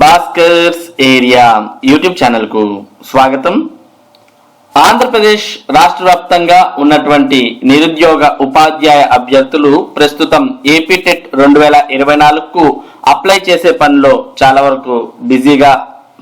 Bhaskar's area YouTube ఛానల్కు స్వాగతం. ఆంధ్రప్రదేశ్ రాష్ట్ర వ్యాప్తంగా ఉన్నటువంటి నిరుద్యోగ ఉపాధ్యాయ అభ్యర్థులు ప్రస్తుతం ఏపీటెట్ రెండు వేల ఇరవై నాలుగుకు అప్లై చేసే పనిలో చాలా వరకు బిజీగా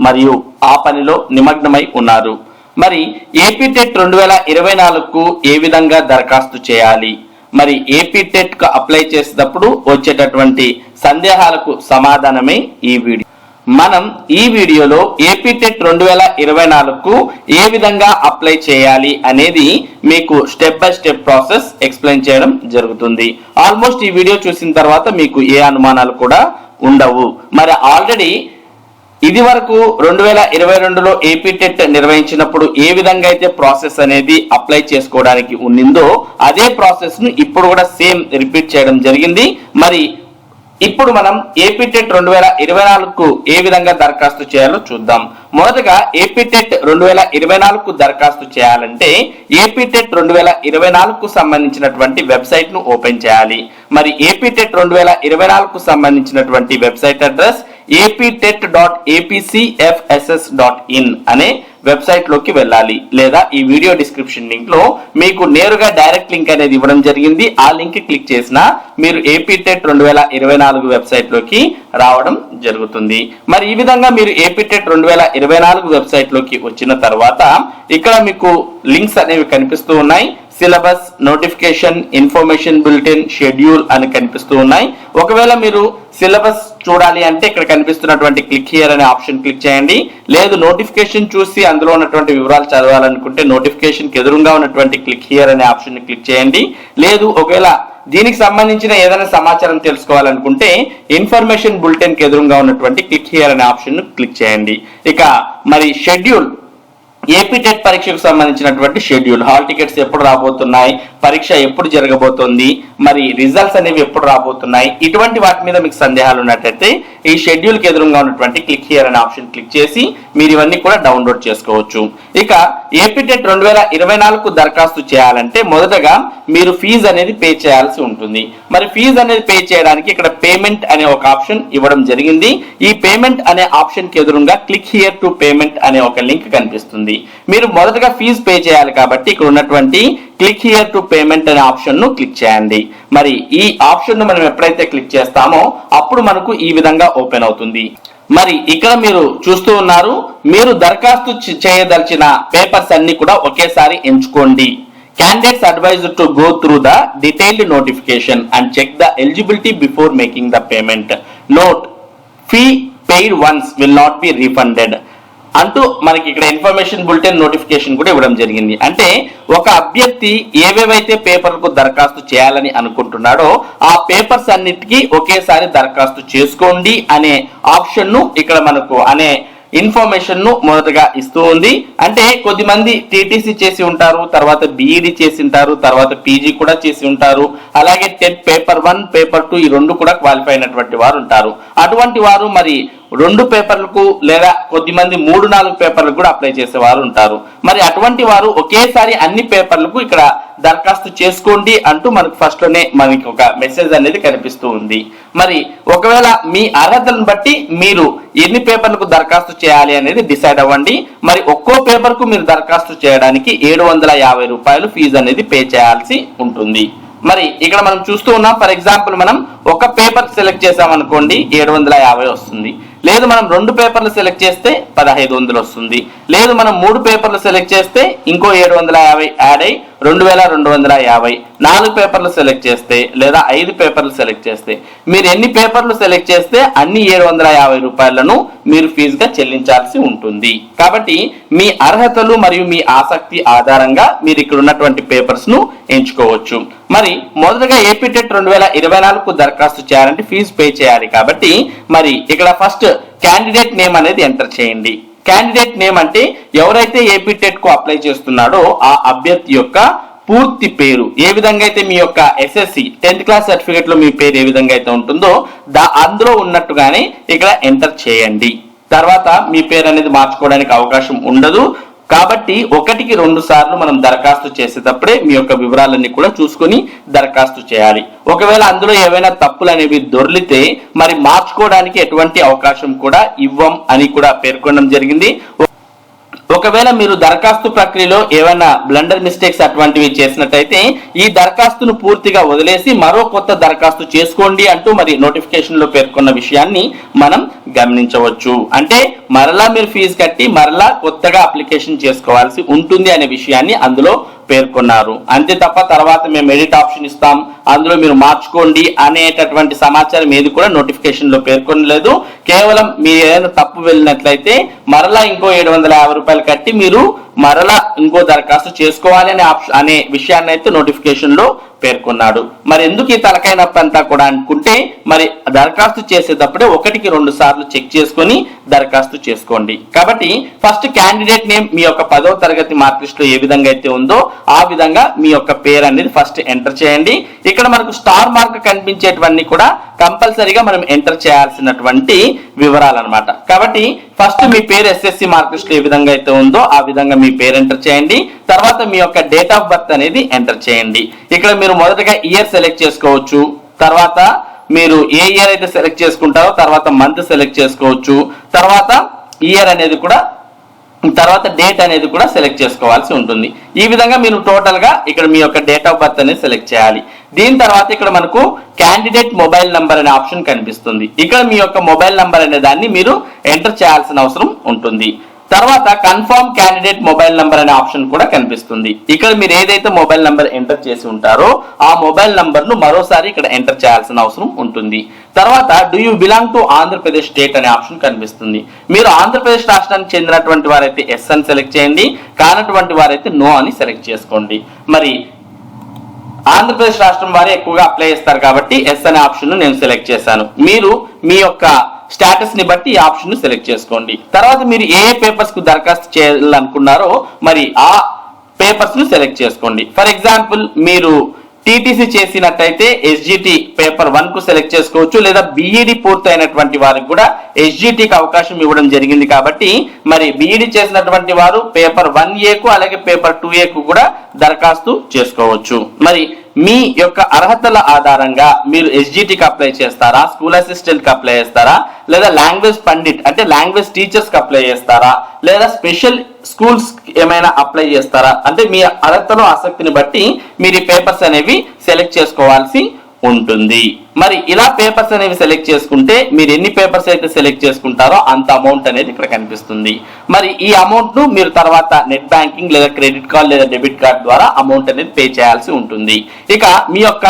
మరియు ఆ పనిలో నిమగ్నమై ఉన్నారు. మరి ఏపీటెట్ రెండు వేల ఇరవై నాలుగుకు ఏ విధంగా దరఖాస్తు చేయాలి? మరి ఏపీ టెట్కు అప్లై చేసేటప్పుడు వచ్చేటటువంటి సందేహాలకు సమాధానమే ఈ వీడియో. మనం ఈ వీడియోలో ఏపీ టెట్ రెండు వేల ఇరవై నాలుగుకు ఏ విధంగా అప్లై చేయాలి అనేది మీకు step by step process explain చేయడం జరుగుతుంది. ఆల్మోస్ట్ ఈ వీడియో చూసిన తర్వాత మీకు ఏ అనుమానాలు కూడా ఉండవు. మరి ఆల్రెడీ ఇది వరకు రెండు వేల ఇరవై రెండులో ఏపీ టెట్ నిర్వహించినప్పుడు ఏ విధంగా అయితే ప్రాసెస్ అనేది అప్లై చేసుకోవడానికి ఉన్నిందో అదే ప్రాసెస్ను ఇప్పుడు కూడా సేమ్ రిపీట్ చేయడం జరిగింది. మరి ఇప్పుడు మనం ఏపీ టెట్ రెండు వేల ఇరవై నాలుగుకు ఏ విధంగా దరఖాస్తు చేయాలో చూద్దాం. మొదటగా ఏపీ టెట్ రెండు వేల ఇరవై నాలుగుకు దరఖాస్తు చేయాలంటే ఏపీ టెట్ రెండు వేల ఇరవై నాలుగుకు సంబంధించినటువంటి వెబ్సైట్ను ఓపెన్ చేయాలి. మరి ఏపీ టెట్ రెండు వేల ఇరవై నాలుగుకు సంబంధించినటువంటి website address APTET dot APCFSS dot in అనే వెబ్సైట్లోకి వెళ్ళాలి. లేదా ఈ వీడియో డిస్క్రిప్షన్ లింక్లో మీకు నేరుగా డైరెక్ట్ లింక్ అనేది ఇవ్వడం జరిగింది. ఆ లింక్ క్లిక్ చేసిన మీరు ఏపీటెట్ రెండు వేల ఇరవై నాలుగు వెబ్సైట్లోకి రావడం జరుగుతుంది. మరి ఈ విధంగా మీరు ఏపీటెట్ రెండు వేల ఇరవై నాలుగు వెబ్సైట్లోకి వచ్చిన తర్వాత ఇక్కడ మీకు లింక్స్ అనేవి కనిపిస్తూ ఉన్నాయి. Syllabus notification information bulletin schedule అని కనిపిస్తూ ఉన్నాయి. ఒకవేళ మీరు సిలబస్ చూడాలి అంటే ఇక్కడ కనిపిస్తున్నటువంటి క్లిక్ హియర్ అనే ఆప్షన్ క్లిక్ చేయండి. లేదు నోటిఫికేషన్ చూసి అందులో ఉన్నటువంటి వివరాలు చదవాలనుకుంటే నోటిఫికేషన్ ఎదురుగా ఉన్నటువంటి క్లిక్ హియర్ అనే ఆప్షన్ క్లిక్ చేయండి. లేదు ఒకవేళ దీనికి సంబంధించిన ఏదైనా సమాచారం తెలుసుకోవాలనుకుంటే ఇన్ఫర్మేషన్ బులెటిన్ ఎదురుగా ఉన్నటువంటి క్లిక్ హియర్ అనే ఆప్షన్ క్లిక్ చేయండి. ఇక మరి షెడ్యూల్ ఏపీ టెట్ పరీక్షకు సంబంధించినటువంటి షెడ్యూల్ హాల్ టికెట్స్ ఎప్పుడు రాబోతున్నాయి? పరీక్ష ఎప్పుడు జరగబోతుంది? మరి రిజల్ట్స్ అనేవి ఎప్పుడు రాబోతున్నాయి? ఇటువంటి వాటి మీద మీకు సందేహాలు ఉన్నట్టయితే ఈ షెడ్యూల్కి ఎదురుగా ఉన్నటువంటి క్లిక్ హియర్ అనే ఆప్షన్ క్లిక్ చేసి మీరు ఇవన్నీ కూడా డౌన్లోడ్ చేసుకోవచ్చు. ఇక ఏపీ టెట్ రెండు వేల ఇరవై నాలుగు దరఖాస్తు చేయాలంటే మొదటగా మీరు ఫీజు అనేది పే చేయాల్సి ఉంటుంది. మరి ఫీజు అనేది పే చేయడానికి ఇక్కడ పేమెంట్ అనే ఒక ఆప్షన్ ఇవ్వడం జరిగింది. ఈ పేమెంట్ అనే ఆప్షన్కి ఎదురుగా క్లిక్ హియర్ టు పేమెంట్ అనే ఒక లింక్ కనిపిస్తుంది. మీరు మొదటగా ఫీజు పే చేయాలి కాబట్టి ఇక్కడ ఉన్నటువంటి క్లిక్ హియర్ టు పేమెంట్ అనే ఆప్షన్ను క్లిక్ చేయండి. మరి ఈ ఆప్షన్ను మనం ఎప్పుడైతే క్లిక్ చేస్తామో అప్పుడు మనకు ఈ విధంగా ఓపెన్ అవుతుంది. మరి ఇక్కడ మీరు చూస్తూ ఉన్నారు మీరు దరఖాస్తు చేయదలిచిన పేపర్స్ అన్ని కూడా ఒకేసారి ఎంచుకోండి. Candidates advised to go through the detailed notification and check the eligibility before making the payment note fee paid once will not be refunded అంటూ మనకి ఇక్కడ ఇన్ఫర్మేషన్ బులెటిన్ నోటిఫికేషన్ కూడా ఇవ్వడం జరిగింది. అంటే ఒక అభ్యర్థి ఏవేవైతే పేపర్లకు దరఖాస్తు చేయాలని అనుకుంటున్నాడో ఆ పేపర్స్ అన్నిటికీ ఒకేసారి దరఖాస్తు చేసుకోండి అనే ఆప్షన్ను ఇక్కడ మనకు అనే ఇన్ఫర్మేషన్ను మొదటగా ఇస్తూ ఉంది. అంటే కొద్దిమంది టీటీసీ చేసి ఉంటారు తర్వాత బీఈడి చేసి ఉంటారు తర్వాత పీజీ కూడా చేసి ఉంటారు. అలాగే TET paper one paper two ఈ రెండు కూడా క్వాలిఫై అయినటువంటి వారు ఉంటారు. అటువంటి వారు మరి రెండు పేపర్లకు లేదా కొద్దిమంది మూడు నాలుగు పేపర్లకు కూడా అప్లై చేసేవారు ఉంటారు. మరి అటువంటి వారు ఒకేసారి అన్ని పేపర్లకు ఇక్కడ దరఖాస్తు చేసుకోండి అంటూ మనకు ఫస్ట్లోనే మనకి ఒక మెసేజ్ అనేది కనిపిస్తూ ఉంది. మరి ఒకవేళ మీ అర్హతలను బట్టి మీరు ఎన్ని పేపర్లకు దరఖాస్తు చేయాలి అనేది డిసైడ్ అవ్వండి. మరి ఒక్కో పేపర్కు మీరు దరఖాస్తు చేయడానికి ఏడు వందల యాభై రూపాయలు ఫీజు అనేది పే చేయాల్సి ఉంటుంది. మరి ఇక్కడ మనం చూస్తూ ఉన్నాం ఫర్ ఎగ్జాంపుల్ మనం ఒక పేపర్ సెలెక్ట్ చేసాం అనుకోండి ఏడు వందల యాభై వస్తుంది. లేదు మనం రెండు పేపర్లు సెలెక్ట్ చేస్తే పదహైదు వందలు వస్తుంది. లేదు మనం మూడు పేపర్లు సెలెక్ట్ చేస్తే ఇంకో ఏడు వందల యాభై యాడ్ అయి రెండు వేల రెండు వందల యాభై నాలుగు పేపర్లు సెలెక్ట్ చేస్తే లేదా ఐదు పేపర్లు సెలెక్ట్ చేస్తే మీరు ఎన్ని పేపర్లు సెలెక్ట్ చేస్తే అన్ని ఏడు వందల యాభై రూపాయలను మీరు ఫీజుగా చెల్లించాల్సి ఉంటుంది. కాబట్టి మీ అర్హతలు మరియు మీ ఆసక్తి ఆధారంగా మీరు ఇక్కడ ఉన్నటువంటి పేపర్స్ను ఎంచుకోవచ్చు. మరి మొదటగా ఏపీటెట్ రెండు వేల ఇరవై నాలుగు దరఖాస్తు చేయాలంటే ఫీజు పే చేయాలి కాబట్టి మరి ఇక్కడ ఫస్ట్ క్యాండిడేట్ నేమ్ అనేది ఎంటర్ చేయండి. క్యాండిడేట్ నేమ్ అంటే ఎవరైతే ఏపీటెట్కు అప్లై చేస్తున్నాడో ఆ అభ్యర్థి యొక్క పూర్తి పేరు. ఏ విధంగా అయితే మీ యొక్క ఎస్ఎస్సి టెన్త్ క్లాస్ సర్టిఫికేట్లో మీ పేరు ఏ విధంగా అయితే ఉంటుందో దా అందులో ఉన్నట్టుగానే ఇక్కడ ఎంటర్ చేయండి. తర్వాత మీ పేరు అనేది మార్చుకోవడానికి అవకాశం ఉండదు. కాబట్టి ఒకటికి రెండు సార్లు మనం దరఖాస్తు చేసేటప్పుడే మీ యొక్క వివరాలన్నీ కూడా చూసుకొని దరఖాస్తు చేయాలి. ఒకవేళ అందులో ఏవైనా తప్పులు అనేవి దొర్లితే మరి మార్చుకోవడానికి ఎటువంటి అవకాశం కూడా ఇవ్వం అని కూడా పేర్కొనడం జరిగింది. ఒకవేళ మీరు దరఖాస్తు ప్రక్రియలో ఏమైనా బ్లండర్ మిస్టేక్స్ అటువంటివి చేసినట్టయితే ఈ దరఖాస్తును పూర్తిగా వదిలేసి మరో కొత్త దరఖాస్తు చేసుకోండి అంటూ మరి నోటిఫికేషన్లో పేర్కొన్న విషయాన్ని మనం గమనించవచ్చు. అంటే మరలా మీరు ఫీజు కట్టి మరలా కొత్తగా అప్లికేషన్ చేసుకోవాల్సి ఉంటుంది అనే విషయాన్ని అందులో పేర్కొన్నారు. అంతే తప్ప తర్వాత మేము ఎడిట్ ఆప్షన్ ఇస్తాం అందులో మీరు మార్చుకోండి అనేటటువంటి సమాచారం ఏది కూడా నోటిఫికేషన్లో పేర్కొనలేదు. కేవలం మీరు ఏదైనా తప్పు వెళ్ళినట్లయితే మరలా ఇంకో ఏడు వందల యాభై రూపాయలు కట్టి మీరు మరలా ఇంకో దరఖాస్తు చేసుకోవాలి అనే ఆప్షన్ అనే విషయాన్ని అయితే నోటిఫికేషన్లో పేర్కొన్నాడు. మరి ఎందుకు ఈ తలకాయ నొప్పి అంతా కూడా అనుకుంటే మరి దరఖాస్తు చేసేటప్పుడే ఒకటికి రెండు సార్లు చెక్ చేసుకొని దరఖాస్తు చేసుకోండి. కాబట్టి ఫస్ట్ క్యాండిడేట్ నేమ్ మీ యొక్క పదో తరగతి మార్క్ లిస్ట్లో ఏ విధంగా అయితే ఉందో ఆ విధంగా మీ యొక్క పేరు అనేది ఫస్ట్ ఎంటర్ చేయండి. ఇక్కడ మనకు స్టార్ మార్క్ కనిపించేటివన్నీ కూడా కంపల్సరీగా మనం ఎంటర్ చేయాల్సినటువంటి వివరాలు అనమాట కాబట్టి ఫస్ట్ మీ పేరు ఎస్ఎస్సి మార్క్ లిస్ట్ ఏ విధంగా అయితే ఉందో ఆ విధంగా మీ పేరు ఎంటర్ చేయండి. తర్వాత మీ యొక్క డేట్ ఆఫ్ బర్త్ అనేది ఎంటర్ చేయండి. ఇక్కడ మీరు మొదటగా ఇయర్ సెలెక్ట్ చేసుకోవచ్చు. తర్వాత మీరు ఏ ఇయర్ అయితే సెలెక్ట్ చేసుకుంటారో తర్వాత మంత్ సెలెక్ట్ చేసుకోవచ్చు. తర్వాత ఇయర్ అనేది కూడా తర్వాత డేట్ అనేది కూడా సెలెక్ట్ చేసుకోవాల్సి ఉంటుంది. ఈ విధంగా మీరు టోటల్గా ఇక్కడ మీ యొక్క డేట్ ఆఫ్ బర్త్ అనేది సెలెక్ట్ చేయాలి. దీని తర్వాత ఇక్కడ మనకు క్యాండిడేట్ మొబైల్ నంబర్ అనే ఆప్షన్ కనిపిస్తుంది. ఇక్కడ మీ యొక్క మొబైల్ నంబర్ అనే దాన్ని మీరు ఎంటర్ చేయాల్సిన అవసరం ఉంటుంది. తర్వాత కన్ఫర్మ్ క్యాండిడేట్ మొబైల్ నంబర్ అనే ఆప్షన్ కూడా కనిపిస్తుంది. ఇక్కడ మీరు ఏదైతే మొబైల్ నంబర్ ఎంటర్ చేసి ఉంటారో ఆ మొబైల్ నంబర్ను మరోసారి ఇక్కడ ఎంటర్ చేయాల్సిన అవసరం ఉంటుంది. తర్వాత do you belong to Andhra Pradesh state అనే ఆప్షన్ కనిపిస్తుంది. మీరు ఆంధ్రప్రదేశ్ రాష్ట్రానికి చెందినటువంటి వారైతే ఎస్ అని సెలెక్ట్ చేయండి. కానటువంటి వారైతే నో అని సెలెక్ట్ చేసుకోండి. మరి ఆంధ్రప్రదేశ్ రాష్ట్రం వారే ఎక్కువగా అప్లై చేస్తారు కాబట్టి ఎస్ అనే ఆప్షన్ నేను సెలెక్ట్ చేశాను. మీరు మీ యొక్క స్టాటస్ని బట్టి ఈ ఆప్షన్ను సెలెక్ట్ చేసుకోండి. తర్వాత మీరు ఏ పేపర్స్కు దరఖాస్తు చేయాలనుకున్నారో మరి ఆ పేపర్స్ను సెలెక్ట్ చేసుకోండి. ఫర్ ఎగ్జాంపుల్ మీరు టీటీసీ చేసినట్టయితే ఎస్జిటి పేపర్ వన్కు సెలెక్ట్ చేసుకోవచ్చు లేదా బిఈడి పూర్తయినటువంటి వారికి కూడా ఎస్జిటికి అవకాశం ఇవ్వడం జరిగింది కాబట్టి మరి బిఈడి చేసినటువంటి వారు పేపర్ వన్ ఏ కు అలాగే పేపర్ టూ ఏ కు కూడా దరఖాస్తు చేసుకోవచ్చు. మరి మీ యొక్క అర్హతల ఆధారంగా మీరు ఎస్జిటికి అప్లై చేస్తారా? స్కూల్ అసిస్టెంట్కి అప్లై చేస్తారా? లేదా లాంగ్వేజ్ పండిట్ అంటే లాంగ్వేజ్ టీచర్స్కి అప్లై చేస్తారా? లేదా స్పెషల్ స్కూల్స్ ఏమైనా అప్లై చేస్తారా? అంటే మీ అర్హతలో ఆసక్తిని బట్టి మీరు ఈ పేపర్స్ అనేవి సెలెక్ట్ చేసుకోవాల్సి ఉంటుంది. మరి ఇలా పేపర్స్ అనేవి సెలెక్ట్ చేసుకుంటే మీరు ఎన్ని పేపర్స్ అయితే సెలెక్ట్ చేసుకుంటారో అంత అమౌంట్ అనేది ఇక్కడ కనిపిస్తుంది. మరి ఈ అమౌంట్ను మీరు తర్వాత నెట్ బ్యాంకింగ్ లేదా క్రెడిట్ కార్డ్ లేదా డెబిట్ కార్డ్ ద్వారా అమౌంట్ అనేది పే చేయాల్సి ఉంటుంది. ఇక మీ యొక్క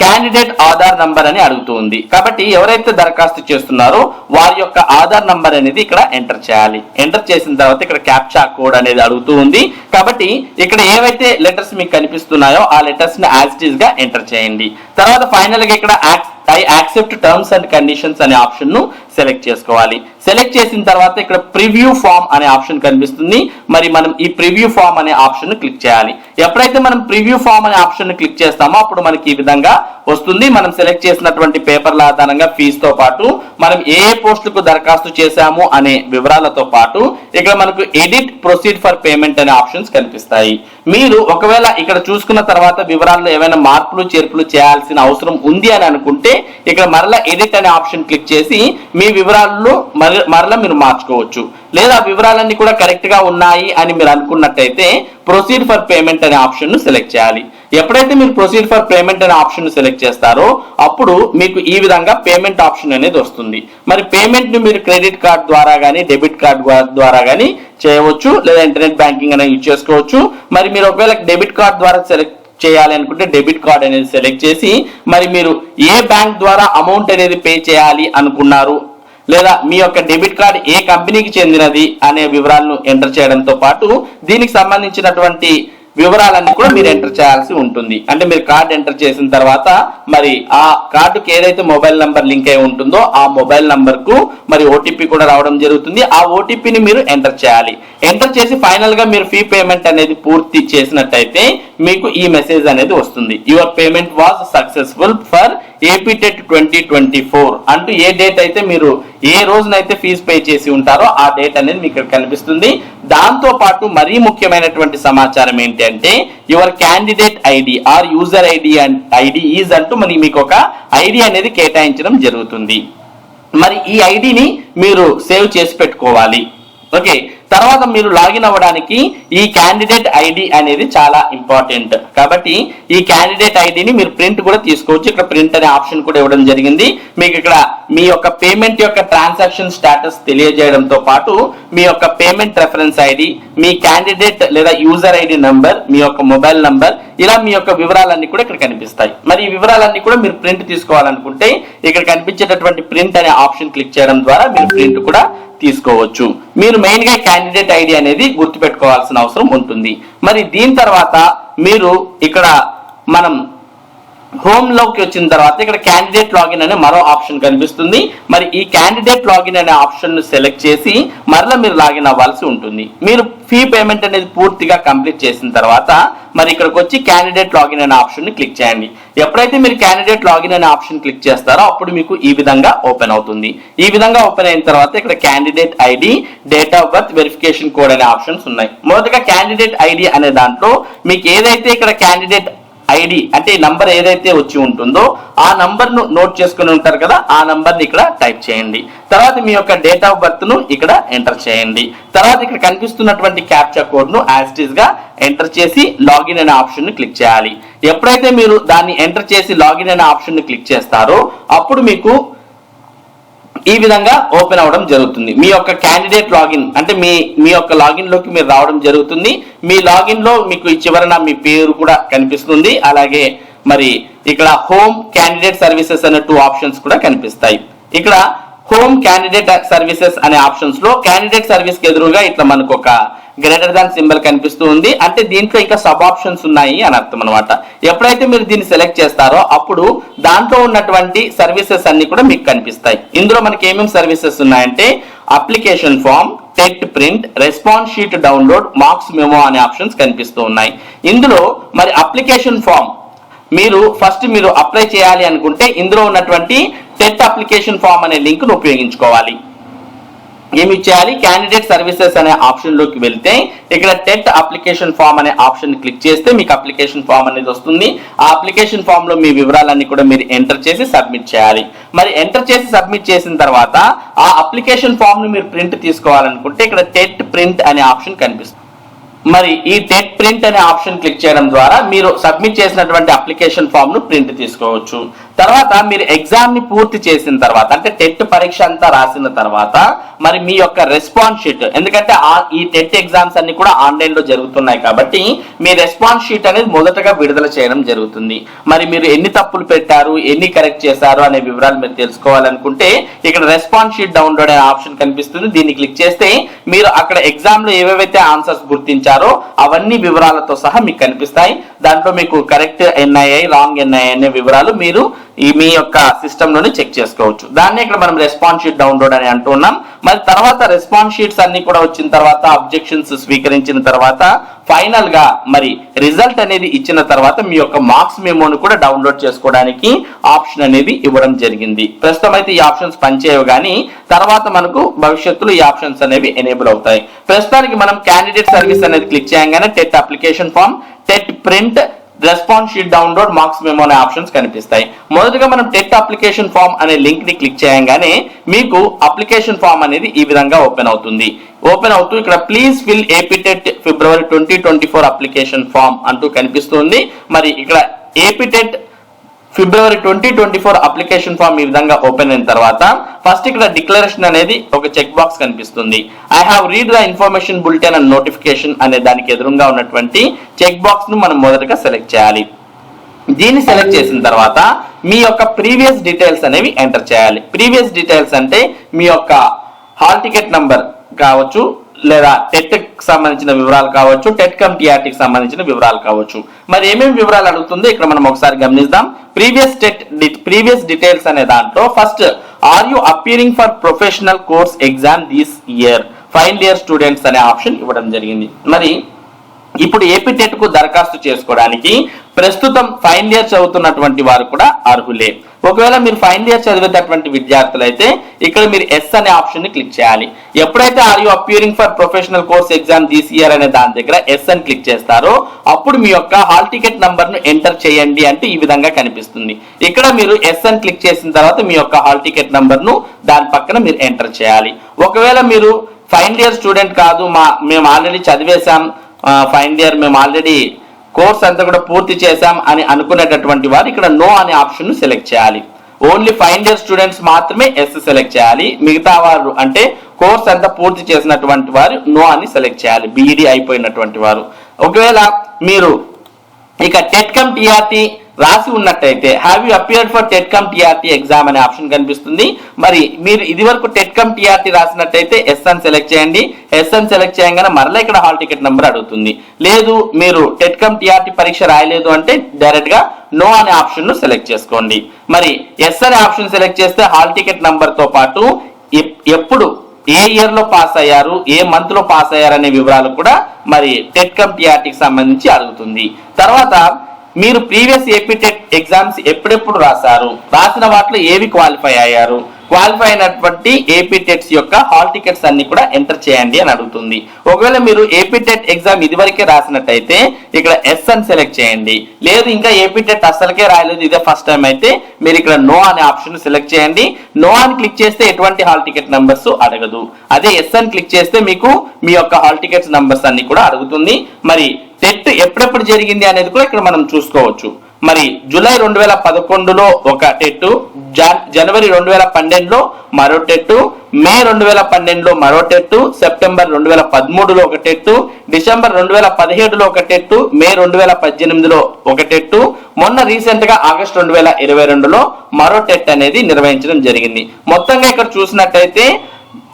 క్యాండిడేట్ ఆధార్ నంబర్ అని అడుగుతుంది. కాబట్టి ఎవరైతే దరఖాస్తు చేస్తున్నారో వారి యొక్క ఆధార్ నంబర్ అనేది ఇక్కడ ఎంటర్ చేయాలి. ఎంటర్ చేసిన తర్వాత ఇక్కడ క్యాప్చా కోడ్ అనేది అడుగుతూ ఉంది కాబట్టి ఇక్కడ ఏవైతే లెటర్స్ మీకు కనిపిస్తున్నాయో ఆ లెటర్స్ని యాజ్ ఇట్గా ఎంటర్ చేయండి. తర్వాత ఫైనల్గా ఇక్కడ I accept terms and conditions అనే ఆప్షన్ను సెలెక్ట్ చేసుకోవాలి. సెలెక్ట్ చేసిన తర్వాత ఇక్కడ ప్రివ్యూ ఫామ్ అనే ఆప్షన్ కనిపిస్తుంది. మరి మనం ఈ ప్రివ్యూ ఫామ్ అనే ఆప్షన్ను క్లిక్ చేయాలి. ఎప్పుడైతే మనం ప్రివ్యూ ఫామ్ అనే ఆప్షన్ను క్లిక్ చేస్తామో అప్పుడు మనకి ఈ విధంగా వస్తుంది. మనం సెలెక్ట్ చేసినటువంటి పేపర్ల ఆధారంగా ఫీజుతో పాటు మనం ఏ ఏ పోస్టులకు దరఖాస్తు చేశాము అనే వివరాలతో పాటు ఇక్కడ మనకు ఎడిట్ ప్రొసీడ్ ఫర్ పేమెంట్ అనే ఆప్షన్స్ కనిపిస్తాయి. మీరు ఒకవేళ ఇక్కడ చూసుకున్న తర్వాత వివరాల్లో ఏమైనా మార్పులు చేర్పులు చేయాల్సిన అవసరం ఉంది అని అనుకుంటే ఇక్కడ మరలా ఎడిట్ అనే ఆప్షన్ క్లిక్ చేసి మీ వివరాల్లో మరలా మీరు మార్చుకోవచ్చు. లేదా వివరాలన్నీ కూడా కరెక్ట్గా ఉన్నాయి అని మీరు అనుకున్నట్టయితే ప్రొసీడ్ ఫర్ పేమెంట్ అనే ఆప్షన్ను సెలెక్ట్ చేయాలి. ఎప్పుడైతే మీరు ప్రొసీడ్ ఫర్ పేమెంట్ అనే ఆప్షన్ సెలెక్ట్ చేస్తారో అప్పుడు మీకు ఈ విధంగా పేమెంట్ ఆప్షన్ అనేది వస్తుంది. మరి పేమెంట్ను మీరు క్రెడిట్ కార్డ్ ద్వారా కానీ డెబిట్ కార్డ్ ద్వారా కానీ చేయవచ్చు లేదా ఇంటర్నెట్ బ్యాంకింగ్ అనేది యూజ్ చేసుకోవచ్చు. మరి మీరు ఒకవేళ డెబిట్ కార్డ్ ద్వారా సెలెక్ట్ చేయాలి అనుకుంటే డెబిట్ కార్డ్ అనేది సెలెక్ట్ చేసి మరి మీరు ఏ బ్యాంక్ ద్వారా అమౌంట్ అనేది పే చేయాలి అనుకున్నారు లేదా మీ యొక్క డెబిట్ కార్డ్ ఏ కంపెనీకి చెందినది అనే వివరాలను ఎంటర్ చేయడంతో పాటు దీనికి సంబంధించినటువంటి వివరాలన్నీ కూడా మీరు ఎంటర్ చేయాల్సి ఉంటుంది. అంటే మీరు కార్డ్ ఎంటర్ చేసిన తర్వాత మరి ఆ కార్డుకి ఏదైతే మొబైల్ నంబర్ లింక్ అయి ఉంటుందో ఆ మొబైల్ నంబర్కు మరి ఓటీపీ కూడా రావడం జరుగుతుంది. ఆ ఓటీపీని మీరు ఎంటర్ చేయాలి. ఎంటర్ చేసి ఫైనల్గా మీరు ఫీ పేమెంట్ అనేది పూర్తి చేసినట్టయితే మీకు ఈ మెసేజ్ అనేది వస్తుంది. Your payment was successful for APTET twenty twenty four అంటూ ఏ డేట్ అయితే మీరు ఏ రోజునైతే ఫీజు పే చేసి ఉంటారో ఆ డేట్ అనేది మీకు ఇక్కడ కనిపిస్తుంది. దాంతో పాటు మరీ ముఖ్యమైనటువంటి సమాచారం ఏంటి అంటే your candidate ID or user ID ID is అంటూ మరి మీకు ఒక ఐడి అనేది కేటాయించడం జరుగుతుంది. మరి ఈ ఐడిని మీరు సేవ్ చేసి పెట్టుకోవాలి. ఓకే తర్వాత మీరు లాగిన్ అవ్వడానికి ఈ క్యాండిడేట్ ఐడి అనేది చాలా ఇంపార్టెంట్ కాబట్టి ఈ క్యాండిడేట్ ఐడిని మీరు ప్రింట్ కూడా తీసుకోవచ్చు. ఇక్కడ ప్రింట్ అనే ఆప్షన్ కూడా ఇవ్వడం జరిగింది. మీకు ఇక్కడ మీ యొక్క పేమెంట్ యొక్క ట్రాన్సాక్షన్ స్టేటస్ తెలియజేయడంతో పాటు మీ యొక్క పేమెంట్ రెఫరెన్స్ ఐడి మీ క్యాండిడేట్ లేదా యూజర్ ఐడి నంబర్ మీ యొక్క మొబైల్ నంబర్ ఇలా మీ యొక్క వివరాలన్నీ కూడా ఇక్కడ కనిపిస్తాయి. మరి ఈ వివరాలన్నీ కూడా మీరు ప్రింట్ తీసుకోవాలనుకుంటే ఇక్కడ కనిపించేటటువంటి ప్రింట్ అనే ఆప్షన్ క్లిక్ చేయడం ద్వారా మీరు ప్రింట్ కూడా తీసుకోవచ్చు. మీరు మెయిన్గా క్యాండిడేట్ ఐడి అనేది గుర్తుపెట్టుకోవాల్సిన అవసరం ఉంటుంది. మరి దీని తర్వాత మీరు ఇక్కడ మనం హోమ్లోకి వచ్చిన తర్వాత ఇక్కడ క్యాండిడేట్ లాగిన్ అనే మరో ఆప్షన్ కనిపిస్తుంది. మరి ఈ క్యాండిడేట్ లాగిన్ అనే ఆప్షన్ను సెలెక్ట్ చేసి మరలా మీరు లాగిన్ అవ్వాల్సి ఉంటుంది. మీరు ఫీ పేమెంట్ అనేది పూర్తిగా కంప్లీట్ చేసిన తర్వాత మరి ఇక్కడికి వచ్చి క్యాండిడేట్ లాగిన్ అనే ఆప్షన్ని క్లిక్ చేయండి. ఎప్పుడైతే మీరు క్యాండిడేట్ లాగిన్ అనే ఆప్షన్ క్లిక్ చేస్తారో అప్పుడు మీకు ఈ విధంగా ఓపెన్ అవుతుంది. ఈ విధంగా ఓపెన్ అయిన తర్వాత ఇక్కడ candidate ID date of birth verification code అనే ఆప్షన్స్ ఉన్నాయి. మొదటగా క్యాండిడేట్ ఐడి అనే దాంట్లో మీకు ఏదైతే ఇక్కడ క్యాండిడేట్ ఐడి అంటే ఈ నంబర్ ఏదైతే వచ్చి ఉంటుందో ఆ నంబర్ను నోట్ చేసుకుని ఉంటారు కదా ఆ నంబర్ని ఇక్కడ టైప్ చేయండి. తర్వాత మీ యొక్క డేట్ ఆఫ్ బర్త్ను ఇక్కడ ఎంటర్ చేయండి. తర్వాత ఇక్కడ కనిపిస్తున్నటువంటి క్యాప్చా కోడ్ను యాస్టీస్గా ఎంటర్ చేసి లాగిన్ అనే ఆప్షన్ని క్లిక్ చేయాలి. ఎప్పుడైతే మీరు దాన్ని ఎంటర్ చేసి లాగిన్ అనే ఆప్షన్ని క్లిక్ చేస్తారో అప్పుడు మీకు ఈ విధంగా ఓపెన్ అవ్వడం జరుగుతుంది. మీ యొక్క క్యాండిడేట్ లాగిన్ అంటే మీ మీ యొక్క లాగిన్లోకి మీరు రావడం జరుగుతుంది. మీ లాగిన్లో మీకు చివరన మీ పేరు కూడా కనిపిస్తుంది. అలాగే మరి ఇక్కడ హోమ్ క్యాండిడేట్ సర్వీసెస్ అనే టూ ఆప్షన్స్ కూడా కనిపిస్తాయి. ఇక్కడ హోమ్ క్యాండిడేట్ సర్వీసెస్ అనే ఆప్షన్స్లో క్యాండిడేట్ సర్వీస్కి ఎదురుగా ఇట్లా మనకు ఒక గ్రేటర్ దాన్ సింబల్ కనిపిస్తూ ఉంది. అంటే దీంట్లో ఇంకా సబ్ ఆప్షన్స్ ఉన్నాయి అని అర్థం అనమాట ఎప్పుడైతే మీరు దీన్ని సెలెక్ట్ చేస్తారో అప్పుడు దాంట్లో ఉన్నటువంటి సర్వీసెస్ అన్ని కూడా మీకు కనిపిస్తాయి. ఇందులో మనకి ఏమేమి సర్వీసెస్ ఉన్నాయంటే application form TET print response sheet download marks memo అనే ఆప్షన్స్ కనిపిస్తూ ఉన్నాయి. ఇందులో మరి అప్లికేషన్ ఫామ్ మీరు ఫస్ట్ మీరు అప్లై చేయాలి అనుకుంటే ఇందులో ఉన్నటువంటి టెట్ అప్లికేషన్ ఫామ్ అనే లింక్ను ఉపయోగించుకోవాలి. ఏమి చేయాలి? క్యాండిడేట్ సర్వీసెస్ అనే ఆప్షన్లోకి వెళ్తే ఇక్కడ టెట్ అప్లికేషన్ ఫామ్ అనే ఆప్షన్ క్లిక్ చేస్తే మీకు అప్లికేషన్ ఫామ్ అనేది వస్తుంది. ఆ అప్లికేషన్ ఫామ్లో మీ వివరాలన్నీ కూడా మీరు ఎంటర్ చేసి సబ్మిట్ చేయాలి. మరి ఎంటర్ చేసి సబ్మిట్ చేసిన తర్వాత ఆ అప్లికేషన్ ఫామ్ను మీరు ప్రింట్ తీసుకోవాలనుకుంటే ఇక్కడ టెట్ ప్రింట్ అనే ఆప్షన్ కనిపిస్తుంది. మరి ఈ టెట్ ప్రింట్ అనే ఆప్షన్ క్లిక్ చేయడం ద్వారా మీరు సబ్మిట్ చేసినటువంటి అప్లికేషన్ ఫామ్ను ప్రింట్ తీసుకోవచ్చు. తర్వాత మీరు ఎగ్జామ్ని పూర్తి చేసిన తర్వాత అంటే టెట్ పరీక్ష అంతా రాసిన తర్వాత మరి మీ యొక్క రెస్పాన్స్ షీట్ ఎందుకంటే ఆ- ఈ టెట్ ఎగ్జామ్స్ అన్ని కూడా ఆన్లైన్లో జరుగుతున్నాయి కాబట్టి మీ రెస్పాన్స్ షీట్ అనేది మొదటగా విడుదల చేయడం జరుగుతుంది. మరి మీరు ఎన్ని తప్పులు పెట్టారు ఎన్ని కరెక్ట్ చేశారు అనే వివరాలు మీరు తెలుసుకోవాలనుకుంటే ఇక్కడ రెస్పాన్స్ షీట్ డౌన్లోడ్ అనే ఆప్షన్ కనిపిస్తుంది. దీన్ని క్లిక్ చేస్తే మీరు అక్కడ ఎగ్జామ్లో ఏవేవైతే ఆన్సర్స్ గుర్తించారో అవన్నీ వివరాలతో సహా మీకు కనిపిస్తాయి. దాంట్లో మీకు కరెక్ట్ ఎన్ఐఐ రాంగ్ ఎన్ఐఐ అనే వివరాలు మీరు ఈ మీ యొక్క సిస్టమ్లోనే చెక్ చేసుకోవచ్చు. దాన్ని ఇక్కడ మనం రెస్పాన్స్ షీట్ డౌన్లోడ్ అని అంటున్నాం మరి తర్వాత రెస్పాన్స్ షీట్స్ అన్ని కూడా వచ్చిన తర్వాత అబ్జెక్షన్స్ స్వీకరించిన తర్వాత ఫైనల్గా మరి రిజల్ట్ అనేది ఇచ్చిన తర్వాత మీ యొక్క మార్క్స్ మెమోను కూడా డౌన్లోడ్ చేసుకోవడానికి ఆప్షన్ అనేది ఇవ్వడం జరిగింది. ప్రస్తుతం అయితే ఈ ఆప్షన్స్ పనిచేయవు కానీ తర్వాత మనకు భవిష్యత్తులో ఈ ఆప్షన్స్ అనేవి ఎనేబుల్ అవుతాయి. ప్రస్తుతానికి మనం క్యాండిడేట్ సర్వీస్ అనేది క్లిక్ చేయగానే TET application form TET print response sheet download marks memo అనే ఆప్షన్స్ కనిపిస్తాయి. మొదటగా మనం టెట్ అప్లికేషన్ ఫామ్ అనే లింక్ని క్లిక్ చేయగానే మీకు అప్లికేషన్ ఫామ్ అనేది ఈ విధంగా ఓపెన్ అవుతుంది. ఓపెన్ అవుతూ ఇక్కడ please fill AP TET February twenty twenty four application form అంటూ కనిపిస్తుంది. మరి ఇక్కడ AP TET February twenty twenty four application form ఈ విధంగా ఓపెన్ అయిన తర్వాత ఫస్ట్ ఇక్కడ డిక్లరేషన్ అనేది ఒక చెక్ బాక్స్ కనిపిస్తుంది. I have read the information bulletin and notification అనే దానికి ఎదురుగా ఉన్నటువంటి చెక్ బాక్స్ను మనం మొదటగా సెలెక్ట్ చేయాలి. దీన్ని సెలెక్ట్ చేసిన తర్వాత మీ యొక్క ప్రీవియస్ డీటెయిల్స్ అనేవి ఎంటర్ చేయాలి. ప్రీవియస్ డీటెయిల్స్ అంటే మీ యొక్క హాల్ టికెట్ నంబర్ కావచ్చు లేదా టెట్కి సంబంధించిన వివరాలు కావచ్చు టెట్ కమ్ టీఆర్టీ కి సంబంధించిన వివరాలు కావచ్చు. మరి ఏమేమి వివరాలు అడుగుతుందో ఇక్కడ మనం ఒకసారి గమనిద్దాం. ప్రీవియస్ టెట్ ప్రీవియస్ డీటెయిల్స్ అనే దాంట్లో first are you appearing for professional course exam this year? Final year students అనే ఆప్షన్ ఇవ్వడం జరిగింది. మరి ఇప్పుడు ఏపీ టెట్కు దరఖాస్తు చేసుకోవడానికి ప్రస్తుతం ఫైనల్ ఇయర్ చదువుతున్నటువంటి వారు కూడా అర్హులే. ఒకవేళ మీరు ఫైనల్ ఇయర్ చదివేటటువంటి విద్యార్థులు అయితే ఇక్కడ మీరు ఎస్ అనే ఆప్షన్ని క్లిక్ చేయాలి. ఎప్పుడైతే are you appearing for professional course exam this year అనే దాని దగ్గర ఎస్ అని క్లిక్ చేస్తారో అప్పుడు మీ యొక్క హాల్ టికెట్ నంబర్ను ఎంటర్ చేయండి అంటే ఈ విధంగా కనిపిస్తుంది. ఇక్కడ మీరు ఎస్ అని క్లిక్ చేసిన తర్వాత మీ యొక్క హాల్ టికెట్ నంబర్ను దాని పక్కన మీరు ఎంటర్ చేయాలి. ఒకవేళ మీరు ఫైనల్ ఇయర్ స్టూడెంట్ కాదు మా మేము ఆల్రెడీ చదివేశాం ఫైనల్ ఇయర్ మేము ఆల్రెడీ కోర్స్ అంతా కూడా పూర్తి చేశాం అని అనుకునేటటువంటి వారు ఇక్కడ నో అనే ఆప్షన్ను సెలెక్ట్ చేయాలి. ఓన్లీ ఫైనల్ ఇయర్ స్టూడెంట్స్ మాత్రమే ఎస్ సెలెక్ట్ చేయాలి. మిగతా వారు అంటే కోర్స్ అంతా పూర్తి చేసినటువంటి వారు నో అని సెలెక్ట్ చేయాలి. బీఈడి అయిపోయినటువంటి వారు. ఒకవేళ మీరు ఇక టెట్కమ్ టీఆర్టీ రాసి ఉన్నట్టయితే have you appeared for TET cum TRT exam అనే ఆప్షన్ కనిపిస్తుంది. మరి మీరు ఇది వరకు టెట్కమ్ టీఆర్టీ రాసినట్టయితే ఎస్ సెలెక్ట్ చేయండి. ఎస్ సెలెక్ట్ చేయగానే మరలా ఇక్కడ హాల్ టికెట్ నెంబర్ అడుగుతుంది. లేదు మీరు టెట్కమ్ టీఆర్టీ పరీక్ష రాయలేదు అంటే డైరెక్ట్గా నో అనే ఆప్షన్ను సెలెక్ట్ చేసుకోండి. మరి ఎస్ అనే ఆప్షన్ సెలెక్ట్ చేస్తే హాల్ టికెట్ నంబర్తో పాటు ఎప్- ఎప్పుడు ఏ ఇయర్లో పాస్ అయ్యారు ఏ మంత్లో పాస్ అయ్యారు అనే వివరాలు కూడా మరి టెట్కమ్ టీఆర్టీకి సంబంధించి అడుగుతుంది. తర్వాత మీరు ప్రీవియస్ ఏపీటెట్ ఎగ్జామ్స్ ఎప్పుడెప్పుడు రాశారు? రాసిన వాటిలో ఏవి క్వాలిఫై అయ్యారు? క్వాలిఫై అయినటువంటి ఏపీ టెట్స్ యొక్క హాల్ టికెట్స్ అన్ని కూడా ఎంటర్ చేయండి అని అడుగుతుంది. ఒకవేళ మీరు ఏపీ టెట్ ఎగ్జామ్ ఇదివరకే రాసినట్టయితే ఇక్కడ ఎస్ అని సెలెక్ట్ చేయండి. లేదు ఇంకా ఏపీ టెట్ అస్సలకే రాయలేదు ఇదే ఫస్ట్ టైం అయితే మీరు ఇక్కడ నో అనే ఆప్షన్ సెలెక్ట్ చేయండి. నో అని క్లిక్ చేస్తే ఎటువంటి హాల్ టికెట్ నంబర్స్ అడగదు. అదే ఎస్ అని క్లిక్ చేస్తే మీకు మీ యొక్క హాల్ టికెట్స్ నంబర్స్ అన్ని కూడా అడుగుతుంది. మరి టెట్ ఎప్పుడెప్పుడు జరిగింది అనేది కూడా ఇక్కడ మనం చూసుకోవచ్చు. మరి జూలై రెండు వేల పదకొండులో ఒక టెట్టు జనవరి రెండు వేల పన్నెండులో మరో టెట్టు మే రెండు వేల పన్నెండులో మరో టెట్టు సెప్టెంబర్ రెండు వేల పదమూడులో ఒక టెట్టు డిసెంబర్ రెండు వేల పదిహేడులో ఒక టెట్టు మే రెండు వేల పద్దెనిమిదిలో ఒక టెట్టు మొన్న రీసెంట్గా ఆగస్ట్ రెండు వేల ఇరవై రెండులో మరో టెట్ అనేది నిర్వహించడం జరిగింది. మొత్తంగా ఇక్కడ చూసినట్టయితే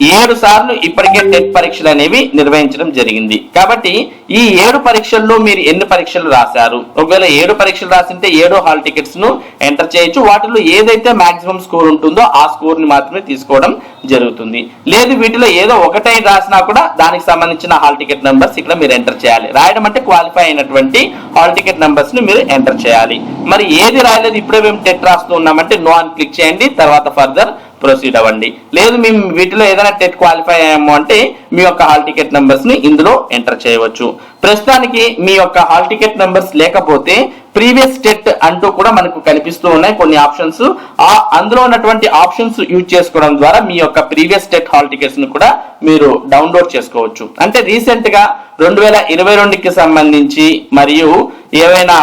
ఏడు సార్లు ఇప్పటికే టెట్ పరీక్షలు అనేవి నిర్వహించడం జరిగింది. కాబట్టి ఈ ఏడు పరీక్షల్లో మీరు ఎన్ని పరీక్షలు రాశారు? ఒకవేళ ఏడు పరీక్షలు రాసింటే ఏడు హాల్ టికెట్స్ను ఎంటర్ చేయొచ్చు. వాటిలో ఏదైతే మాక్సిమం స్కోర్ ఉంటుందో ఆ స్కోర్ని మాత్రమే తీసుకోవడం జరుగుతుంది. లేదు వీటిలో ఏదో ఒకటై రాసినా కూడా దానికి సంబంధించిన హాల్ టికెట్ నెంబర్స్ ఇక్కడ మీరు ఎంటర్ చేయాలి. రాయడం అంటే క్వాలిఫై అయినటువంటి హాల్ టికెట్ నెంబర్స్ని మీరు ఎంటర్ చేయాలి. మరి ఏది రాయలేదు ఇప్పుడే మేము టెట్ రాస్తూ ఉన్నామంటే నో అని క్లిక్ చేయండి. తర్వాత ఫర్దర్ ప్రొసీడ్ అవ్వండి. లేదు మేము వీటిలో ఏదైనా టెట్ క్వాలిఫై అయ్యాము అంటే మీ యొక్క హాల్ టికెట్ నెంబర్స్ని ఇందులో ఎంటర్ చేయవచ్చు. ప్రస్తుతానికి మీ యొక్క హాల్ టికెట్ నెంబర్స్ లేకపోతే ప్రీవియస్ టెట్ అంటూ కూడా మనకు కనిపిస్తూ ఉన్నాయి కొన్ని ఆప్షన్స్ ఆ అందులో ఉన్నటువంటి ఆప్షన్స్ యూజ్ చేసుకోవడం ద్వారా మీ యొక్క ప్రీవియస్ టెట్ హాల్ టికెట్స్ను కూడా మీరు డౌన్లోడ్ చేసుకోవచ్చు. అంటే రీసెంట్గా రెండు వేల ఇరవై రెండుకి సంబంధించి మరియు ఏవైనా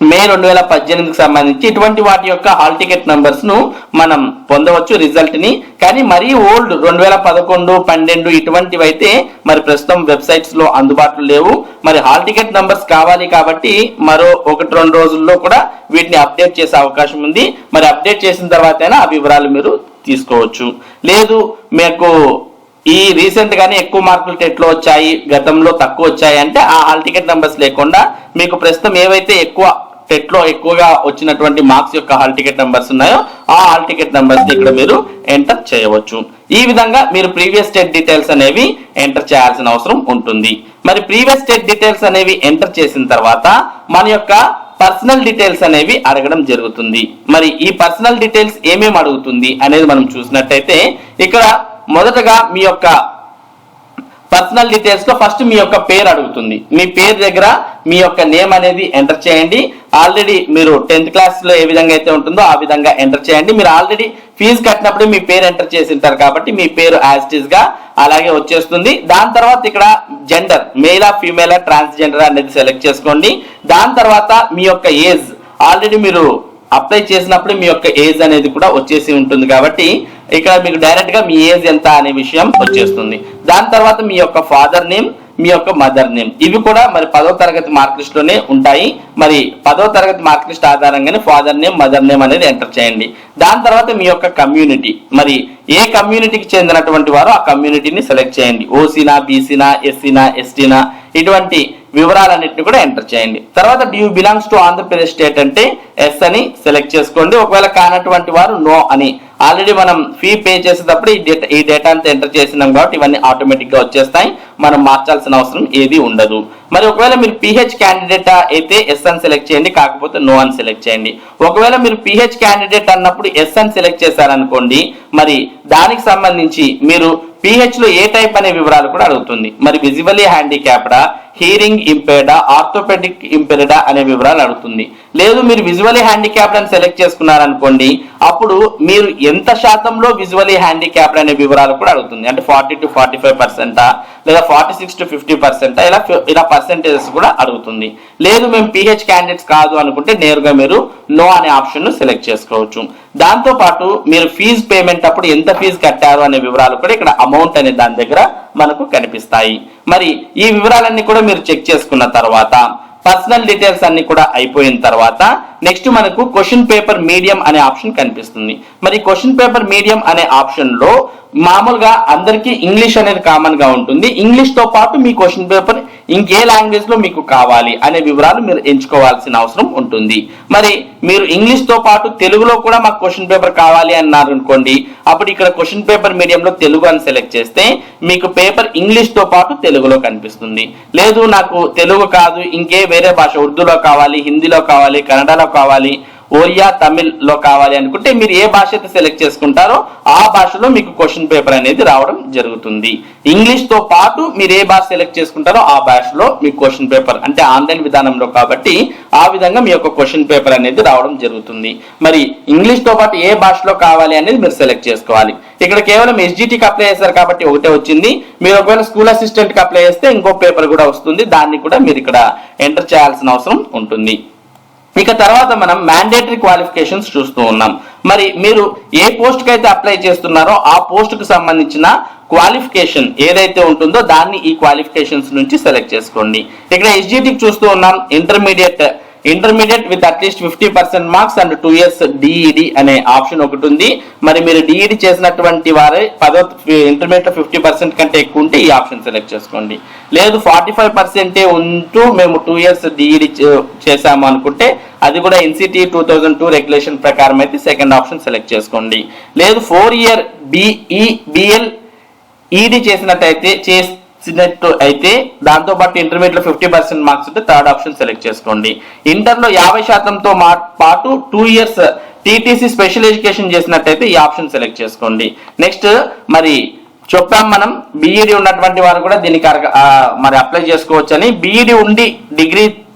మే రెండు వేల పద్దెనిమిదికి సంబంధించి ఇటువంటి వాటి యొక్క హాల్ టికెట్ నంబర్స్ను మనం పొందవచ్చు రిజల్ట్ని. కానీ మరీ ఓల్డ్ రెండు వేల పదకొండు పన్నెండు ఇటువంటివి అయితే మరి ప్రస్తుతం వెబ్సైట్స్లో అందుబాటులో లేవు. మరి హాల్ టికెట్ నంబర్స్ కావాలి కాబట్టి మరో ఒకటి రెండు రోజుల్లో కూడా వీటిని అప్డేట్ చేసే అవకాశం ఉంది. మరి అప్డేట్ చేసిన తర్వాత ఆ వివరాలు మీరు తీసుకోవచ్చు. లేదు మీకు ఈ రీసెంట్ గానే ఎక్కువ మార్కులు టెట్లో వచ్చాయి గతంలో తక్కువ వచ్చాయి అంటే ఆ హాల్ టికెట్ నెంబర్స్ లేకుండా మీకు ప్రస్తుతం ఏవైతే ఎక్కువ టెట్లో ఎక్కువగా వచ్చినటువంటి మార్క్స్ యొక్క హాల్ టికెట్ నెంబర్స్ ఉన్నాయో ఆ హాల్ టికెట్ నెంబర్స్ ఇక్కడ మీరు ఎంటర్ చేయవచ్చు. ఈ విధంగా మీరు ప్రీవియస్ స్టేట్ డీటెయిల్స్ అనేవి ఎంటర్ చేయాల్సిన అవసరం ఉంటుంది. మరి ప్రీవియస్ స్టేట్ డీటెయిల్స్ అనేవి ఎంటర్ చేసిన తర్వాత మన యొక్క పర్సనల్ డీటెయిల్స్ అనేవి అడగడం జరుగుతుంది. మరి ఈ పర్సనల్ డీటెయిల్స్ ఏమేమి అడుగుతుంది అనేది మనం చూసినట్టయితే ఇక్కడ మొదటగా మీ యొక్క పర్సనల్ డీటెయిల్స్లో ఫస్ట్ మీ యొక్క పేరు అడుగుతుంది. మీ పేరు దగ్గర మీ యొక్క నేమ్ అనేది ఎంటర్ చేయండి. ఆల్రెడీ మీరు టెన్త్ క్లాస్లో ఏ విధంగా అయితే ఉంటుందో ఆ విధంగా ఎంటర్ చేయండి. మీరు ఆల్రెడీ ఫీజు కట్టినప్పుడు మీ పేరు ఎంటర్ చేసి ఉంటారు కాబట్టి మీ పేరు యాజ్గా అలాగే వచ్చేస్తుంది. దాని తర్వాత ఇక్కడ జెండర్ మేలా ఫీమేలా ట్రాన్స్జెండర్ అనేది సెలెక్ట్ చేసుకోండి. దాని తర్వాత మీ యొక్క ఏజ్ ఆల్రెడీ మీరు అప్లై చేసినప్పుడు మీ యొక్క ఏజ్ అనేది కూడా వచ్చేసి ఉంటుంది కాబట్టి ఇక్కడ మీకు డైరెక్ట్గా మీ ఏజ్ ఎంత అనే విషయం వచ్చేస్తుంది. దాని తర్వాత మీ యొక్క ఫాదర్ నేమ్ మీ యొక్క మదర్ నేమ్ ఇవి కూడా మరి పదో తరగతి మార్క్ లిస్ట్లోనే ఉంటాయి. మరి పదో తరగతి మార్క్ లిస్ట్ ఆధారంగానే ఫాదర్ నేమ్ మదర్ నేమ్ అనేది ఎంటర్ చేయండి. దాని తర్వాత మీ యొక్క కమ్యూనిటీ మరి ఏ కమ్యూనిటీకి చెందినటువంటి వారు ఆ కమ్యూనిటీని సెలెక్ట్ చేయండి. ఓసీనా బీసీనా ఎస్సీనా ఎస్టీనా ఇటువంటి వివరాలన్నింటిని కూడా ఎంటర్ చేయండి. తర్వాత do belongs to Andhra Pradesh state అంటే ఎస్ అని సెలెక్ట్ చేసుకోండి. ఒకవేళ కానటువంటి వారు నో అని. ఆల్రెడీ మనం ఫీ పే చేసేటప్పుడు ఈ డేటా ఈ డేటా అంతా ఎంటర్ చేసినాం కాబట్టి ఇవన్నీ ఆటోమేటిక్గా వచ్చేస్తాయి. మనం మార్చాల్సిన అవసరం ఏది ఉండదు. మరి ఒకవేళ మీరు పిహెచ్ క్యాండిడేట్ అయితే ఎస్ అని సెలెక్ట్ చేయండి. కాకపోతే నో అని సెలెక్ట్ చేయండి. ఒకవేళ మీరు పిహెచ్ క్యాండిడేట్ అన్నప్పుడు ఎస్ అని సెలెక్ట్ చేశారనుకోండి మరి దానికి సంబంధించి మీరు పిహెచ్లో ఏ టైప్ అనే వివరాలు కూడా అడుగుతుంది. మరి విజువలీ హ్యాండిక్యాప్డా? హీరింగ్ ఇంపేర్డా ఆర్థోపెడిక్ ఇంపేర్డా అనే వివరాలు అడుగుతుంది. లేదు మీరు విజువలీ హ్యాండిక్యాప్డ్ అని సెలెక్ట్ చేసుకున్నారనుకోండి అప్పుడు మీరు ఎంత శాతంలో విజువలీ హ్యాండిక్యాప్డ్ అనే వివరాలు కూడా అడుగుతుంది. అంటే ఫార్టీ టు ఫార్టీ ఫైవ్ పర్సెంటా లేదా ఫార్టీ సిక్స్ టు ఫిఫ్టీ పర్సెంటా ఇలా ఇలా పర్సెంటేజెస్ కూడా అడుగుతుంది. లేదు మేము పిహెచ్ క్యాండిడేట్స్ కాదు అనుకుంటే నేరుగా మీరు నో అనే ఆప్షన్ను సెలెక్ట్ చేసుకోవచ్చు. దాంతో పాటు మీరు ఫీజు పేమెంట్ అప్పుడు ఎంత ఫీజు కట్టారు అనే వివరాలు కూడా ఇక్కడ అమౌంట్ అనే దాని దగ్గర మనకు కనిపిస్తాయి. మరి ఈ వివరాలన్నీ కూడా మీరు చెక్ చేసుకున్న తర్వాత పర్సనల్ డీటెయిల్స్ అన్ని కూడా అయిపోయిన తర్వాత నెక్స్ట్ మనకు క్వశ్చన్ పేపర్ మీడియం అనే ఆప్షన్ కనిపిస్తుంది. మరి క్వశ్చన్ పేపర్ మీడియం అనే ఆప్షన్లో మామూలుగా అందరికీ ఇంగ్లీష్ అనేది కామన్గా ఉంటుంది. ఇంగ్లీష్తో పాటు మీ క్వశ్చన్ పేపర్ ఇంకే లాంగ్వేజ్లో మీకు కావాలి అనే వివరాలు మీరు ఎంచుకోవాల్సిన అవసరం ఉంటుంది. మరి మీరు ఇంగ్లీష్తో పాటు తెలుగులో కూడా మాకు క్వశ్చన్ పేపర్ కావాలి అన్నారు అనుకోండి అప్పుడు ఇక్కడ క్వశ్చన్ పేపర్ మీడియంలో తెలుగు అని సెలెక్ట్ చేస్తే మీకు పేపర్ ఇంగ్లీష్తో పాటు తెలుగులో కనిపిస్తుంది. లేదు నాకు తెలుగు కాదు ఇంకే వేరే భాష ఉర్దూలో కావాలి హిందీలో కావాలి కన్నడలో కావాలి ఒరియా తమిళ్ళో కావాలి అనుకుంటే మీరు ఏ భాష అయితే సెలెక్ట్ చేసుకుంటారో ఆ భాషలో మీకు క్వశ్చన్ పేపర్ అనేది రావడం జరుగుతుంది. ఇంగ్లీష్తో పాటు మీరు ఏ భాష సెలెక్ట్ చేసుకుంటారో ఆ భాషలో మీకు క్వశ్చన్ పేపర్ అంటే ఆన్లైన్ విధానంలో కాబట్టి ఆ విధంగా మీ యొక్క క్వశ్చన్ పేపర్ అనేది రావడం జరుగుతుంది. మరి ఇంగ్లీష్తో పాటు ఏ భాషలో కావాలి అనేది మీరు సెలెక్ట్ చేసుకోవాలి. ఇక్కడ కేవలం ఎస్జిటికి అప్లై చేశారు కాబట్టి ఒకటే వచ్చింది. మీరు ఒకవేళ స్కూల్ అసిస్టెంట్కి అప్లై చేస్తే ఇంకో పేపర్ కూడా వస్తుంది. దాన్ని కూడా మీరు ఇక్కడ ఎంటర్ చేయాల్సిన అవసరం ఉంటుంది. ఇక తర్వాత మనం మ్యాండేటరీ క్వాలిఫికేషన్స్ చూస్తూ ఉన్నాం. మరి మీరు ఏ పోస్ట్కి అయితే అప్లై చేస్తున్నారో ఆ పోస్ట్కు సంబంధించిన క్వాలిఫికేషన్ ఏదైతే ఉంటుందో దాన్ని ఈ క్వాలిఫికేషన్స్ నుంచి సెలెక్ట్ చేసుకోండి. ఇక్కడ ఎస్జిటికి చూస్తూ ఉన్నాం intermediate intermediate with atleast fifty percent marks and two years DEd అనే ఆప్షన్ ఒకటి ఉంది. మరి మీరు డిఈడి చేసినటువంటి వారే పదో ఇంటర్మీడియట్ ఫిఫ్టీ పర్సెంట్ కంటే ఎక్కువ ఉంటే ఈ ఆప్షన్ సెలెక్ట్ చేసుకోండి. లేదు ఫార్టీ ఫైవ్ పర్సెంటే ఉంటూ మేము టూ ఇయర్స్ డిఈడి చేసాము అనుకుంటే అది కూడా NCT two thousand two regulation ప్రకారం అయితే సెకండ్ ఆప్షన్ సెలెక్ట్ చేసుకోండి. లేదు four year BE BL ED చేసినట్టయితే సినెట్ అయితే దాంతో పాటు ఇంటర్మీడియట్లో ఫిఫ్టీ పర్సెంట్ మార్క్స్ ఉంటే థర్డ్ ఆప్షన్ సెలెక్ట్ చేసుకోండి. ఇంటర్లో యాభై శాతంతో మా- పాటు two years TTC special education చేసినట్టయితే ఈ ఆప్షన్ సెలెక్ట్ చేసుకోండి. నెక్స్ట్ మరి చెప్పాం మనం బీఈడి ఉన్నటువంటి వారు కూడా దీనికి మరి అప్లై చేసుకోవచ్చు అని బీఈడి ఉండి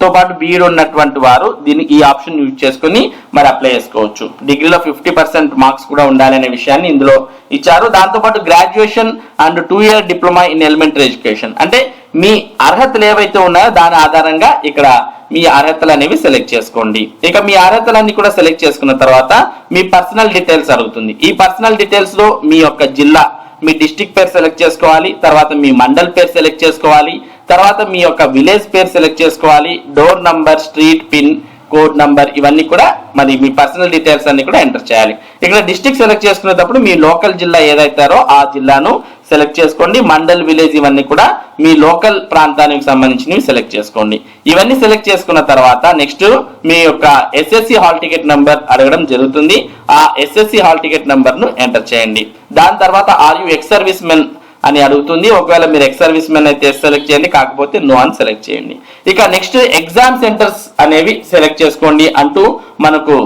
తో పాటు బీఈడి ఉన్నటువంటి వారు దీన్ని ఈ ఆప్షన్ యూజ్ చేసుకుని మరి అప్లై చేసుకోవచ్చు. డిగ్రీలో ఫిఫ్టీ పర్సెంట్ మార్క్స్ కూడా ఉండాలనే విషయాన్ని ఇందులో ఇచ్చారు. దాంతో పాటు graduation and two year diploma in elementary education అంటే మీ అర్హతలు ఏవైతే ఉన్నాయో దాని ఆధారంగా ఇక్కడ మీ అర్హతలు అనేవి సెలెక్ట్ చేసుకోండి. ఇక మీ అర్హతలన్నీ కూడా సెలెక్ట్ చేసుకున్న తర్వాత మీ పర్సనల్ డీటెయిల్స్ అడుగుతుంది. ఈ పర్సనల్ డీటెయిల్స్లో మీ యొక్క జిల్లా మీ డిస్టిక్ పేరు సెలెక్ట్ చేసుకోవాలి. తర్వాత మీ మండల్ పేరు సెలెక్ట్ చేసుకోవాలి. తర్వాత మీ యొక్క విలేజ్ పేరు సెలెక్ట్ చేసుకోవాలి. Door number street pin code number ఇవన్నీ కూడా మరి మీ పర్సనల్ డీటెయిల్స్ అన్ని కూడా ఎంటర్ చేయాలి. ఇక్కడ డిస్టిక్ సెలెక్ట్ చేసుకునేటప్పుడు మీ లోకల్ జిల్లా ఏదైతారో ఆ జిల్లాను సెలెక్ట్ చేసుకోండి. మండల్ విలేజ్ ఇవన్నీ కూడా మీ లోకల్ ప్రాంతానికి సంబంధించినవి సెలెక్ట్ చేసుకోండి. ఇవన్నీ సెలెక్ట్ చేసుకున్న తర్వాత నెక్స్ట్ మీ యొక్క ఎస్ఎస్సి హాల్ టికెట్ నంబర్ అడగడం జరుగుతుంది. ఆ ఎస్ఎస్సి హాల్ టికెట్ నంబర్ను ఎంటర్ చేయండి. దాని తర్వాత are you ex service men అని అడుగుతుంది. ఒకవేళ మీరు ఎక్స్ సర్వీస్ మెన్ అయితే సెలెక్ట్ చేయండి కాకపోతే నో అని సెలెక్ట్ చేయండి. ఇక నెక్స్ట్ ఎగ్జామ్ సెంటర్స్ అనేవి సెలెక్ట్ చేసుకోండి అంటూ మనకు